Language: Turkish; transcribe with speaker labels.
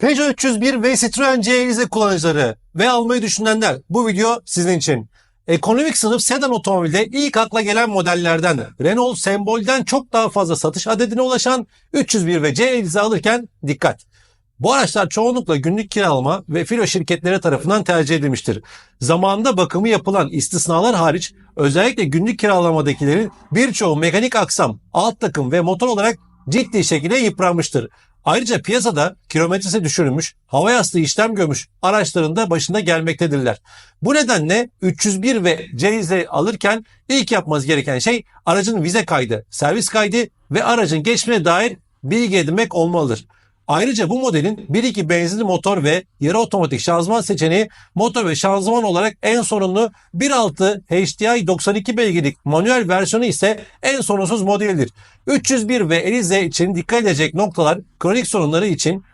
Speaker 1: Peugeot 301 ve Citroen C Elize kullanıcıları ve almayı düşünenler bu video sizin için. Ekonomik sınıf sedan otomobilde ilk akla gelen modellerden Renault sembolden çok daha fazla satış adedine ulaşan 301 ve C Elize alırken dikkat. Bu araçlar çoğunlukla günlük kiralama ve filo şirketleri tarafından tercih edilmiştir. Zamanında bakımı yapılan istisnalar hariç özellikle günlük kiralamadakilerin birçoğu mekanik aksam, alt takım ve motor olarak ciddi şekilde yıpranmıştır. Ayrıca piyasada kilometresi düşürülmüş, hava yastığı işlem görmüş araçların da başında gelmektedirler. Bu nedenle 301 ve C alırken ilk yapmanız gereken şey aracın vize kaydı, servis kaydı ve aracın geçmeye dair bilgi edinmek olmalıdır. Ayrıca bu modelin 1.2 benzinli motor ve yarı otomatik şanzıman seçeneği motor ve şanzıman olarak en sorunlu 1.6 HDI 92 beygirlik manuel versiyonu ise en sorunsuz modelidir. 301 ve Elize için dikkat edecek noktalar kronik sorunları için